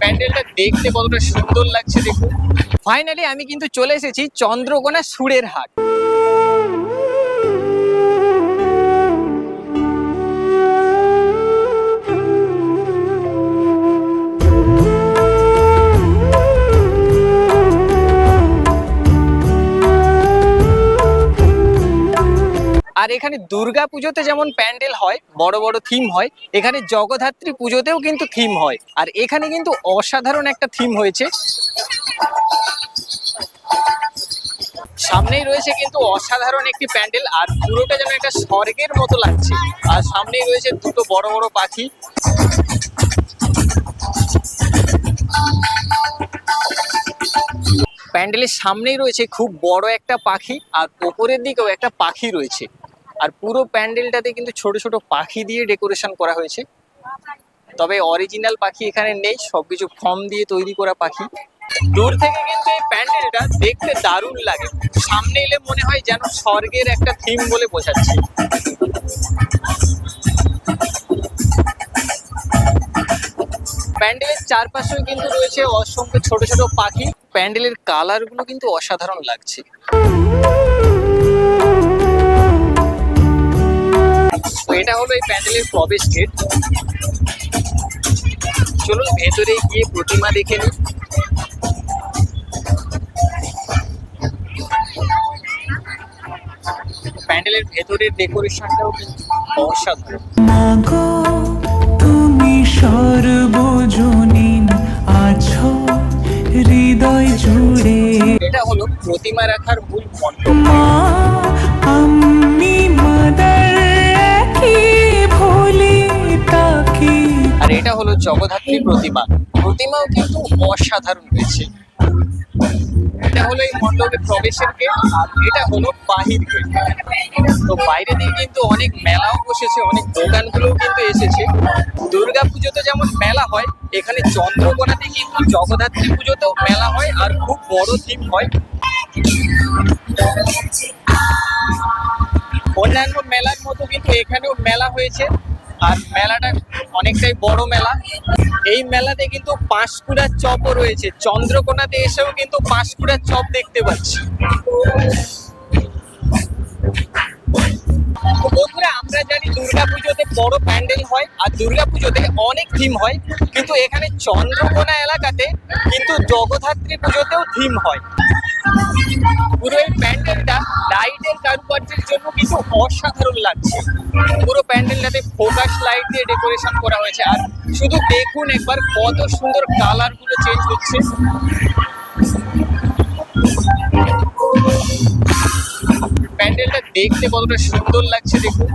প্যান্ডেলটা দেখতে কতটা সুন্দর লাগছে দেখুন। ফাইনালি আমি কিন্তু চলে এসেছি চন্দ্রকোনা সুরের হাট। এখানে দুর্গা পুজোতে যেমন প্যান্ডেল হয়, বড় বড় থিম হয়, এখানে জগদ্ধাত্রী পুজোতেও কিন্তু থিম হয়। আর এখানে কিন্তু অসাধারণ একটা থিম হয়েছে। সামনেই রয়েছে কিন্তু অসাধারণ একটি প্যান্ডেল, আর পুরোটা যেন একটা স্বর্গের মতো লাগছে। আর সামনেই রয়েছে দুটো বড় বড় পাখি। প্যান্ডেলের সামনেই রয়েছে খুব বড় একটা পাখি, আর ওপরের দিকেও একটা পাখি রয়েছে। আর পুরো প্যান্ডেলটাতে কিন্তু ছোট ছোট পাখি দিয়ে ডেকোরেশন করা হয়েছে। তবে অরিজিনাল পাখি এখানে নেই, সবকিছু ফর্ম দিয়ে তৈরি করা পাখি। দূর থেকে কিন্তু এই প্যান্ডেলটা দেখতে দারুণ লাগে। সামনে এলে মনে হয় যেন স্বর্গের একটা থিম বলে বোঝাচ্ছে। প্যান্ডেলের চারপাশেও কিন্তু রয়েছে অসংখ্য ছোট ছোট পাখি। প্যান্ডেলের কালারগুলো কিন্তু অসাধারণ লাগছে। তো এটা হলো এই প্যান্ডেলের প্রবেশ গেট চলুন ভেতরে গিয়ে প্রতিমা দেখে নিই। প্যান্ডেলের ভেতরের ডেকোরেশনটাও কিন্তু অসাধারণ। তুমি সর্বজনীন আছো হৃদয় জুড়ে। এটা হলো প্রতিমা রাখার মূল মণ্ডপ। জগদ্ধাত্রী প্রতিমা। প্রতিমাও কিন্তু অসাধারণ হয়েছে। এটা হলো এই মণ্ডপের প্রবেশের গেট আর এটা হলো বাহির গেট তো বাইরে দিয়ে কিন্তু অনেক মেলাও বসেছে, অনেক দোকানগুলোও কিন্তু এসেছে। দুর্গা পুজোতে যেমন মেলা হয়, এখানে চন্দ্রকোনাতে কিন্তু জগদ্ধাত্রী পুজোতেও মেলা হয়, আর খুব বড় থিম হয়। অন্যান্য মেলার মতো কিন্তু এখানেও মেলা হয়েছে। আর মেলাটা অনেকটাই বড় মেলা। এই মেলাতে কিন্তু পাঁশকুড়ার চপও রয়েছে। চন্দ্রকোনাতে এসেও কিন্তু পাঁশকুড়ার চপ দেখতে পাচ্ছি। বন্ধুরা, আমরা জানি দুর্গা পুজোতে বড় প্যান্ডেল হয়, আর দুর্গা পুজোতে অনেক থিম হয়। এখানে চন্দ্রকোনা এলাকাতে কিন্তু জগদ্ধাত্রী পুজোতেও থিম হয়। পুরো এই প্যান্ডেলটা লাইটের কারুকার্যের জন্য কিন্তু অসাধারণ লাগছে। পুরো প্যান্ডেলটাতে ফোকাস লাইট দিয়ে ডেকোরেশন করা হয়েছে। আর শুধু দেখুন একবার কত সুন্দর কালারগুলো চেঞ্জ হচ্ছে। প্যান্ডেলটা দেখতে কতটা সুন্দর লাগছে দেখুন।